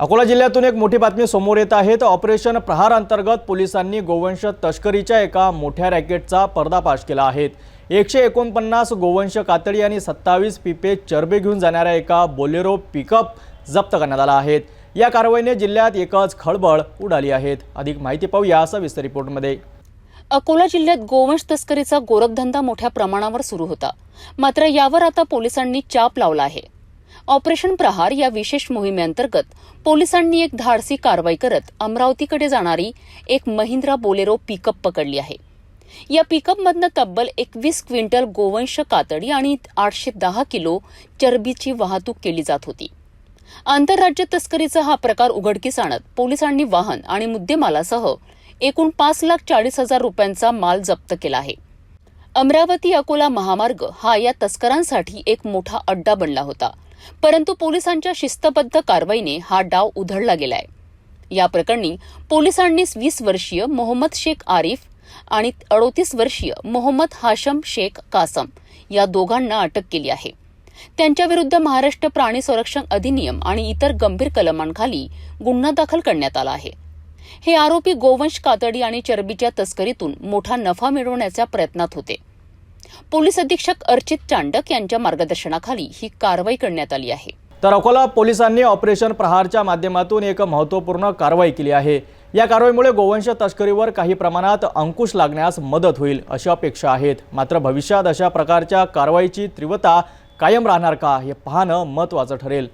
अकोला जिल्ह्यातून एक मोठी बातमी समोर येत आहे. तर ऑपरेशन प्रहार अंतर्गत पोलिसांनी गोवंश तस्करीच्या एका मोठ्या रॅकेटचा पर्दाफाश केला आहे. एकशे एकोणपन्नास गोवंश कातडी आणि सत्तावीस पिपे चरबे घेऊन जाणाऱ्या एका बोलेरो पिकअप जप्त करण्यात आला आहे. या कारवाईने जिल्ह्यात एकच खळबळ उडाली आहेत अधिक माहिती पाहूया सविस्तर रिपोर्टमध्ये. अकोला जिल्ह्यात गोवंश तस्करीचा गोरखधंदा मोठ्या प्रमाणावर सुरू होता. मात्र यावर आता पोलिसांनी चाप लावला आहे. ऑपरेशन प्रहार या विशेष मोहिमेअंतर्गत पोलिसांनी एक धाडसी कारवाई करत अमरावतीकडे जाणारी एक महिंद्रा बोलेरो पिकअप पकडली आहे. या पिकअपमधनं तब्बल एकवीस क्विंटल गोवंश कातडी आणि आठशे दहा किलो चरबीची वाहतूक केली जात होती. आंतरराज्य तस्करीचा हा प्रकार उघडकीस आणत पोलिसांनी वाहन आणि मुद्देमालासह एकूण पाच लाख चाळीस हजार रुपयांचा माल जप्त केला आहे. अमरावती अकोला महामार्ग हा या तस्करांसाठी एक मोठा अड्डा बनला होता. परंतु पोलिसांच्या शिस्तबद्ध कारवाईने हा डाव उधळला गेलाय. या प्रकरणी पोलिसांनी वीस वर्षीय मोहम्मद शेख आरिफ आणि अडोतीस वर्षीय मोहम्मद हाशम शेख कासम या दोघांना अटक केली आहे. त्यांच्याविरुद्ध महाराष्ट्र प्राणी संरक्षण अधिनियम आणि इतर गंभीर कलमांखाली गुन्हा दाखल करण्यात आला आहे. हे आरोपी गोवंश कातडी आणि चरबीच्या तस्करीतून मोठा नफा मिळवण्याच्या प्रयत्नात होते. पोलीस अधीक्षक अर्चित चांडक यांच्या मार्गदर्शनाखाली ही कारवाई करण्यात आली आहे. तर अकोला पोलिसांनी ऑपरेशन प्रहारच्या माध्यमातून एक महत्त्वपूर्ण कारवाई केली आहे. या कारवाईमुळे गोवंश तस्करीवर काही प्रमाणात अंकुश लागण्यास मदत होईल अशी अपेक्षा आहेत. मात्र भविष्यात अशा प्रकारच्या कारवाईची तीव्रता कायम राहणार का हे पाहणं महत्त्वाचं ठरेल.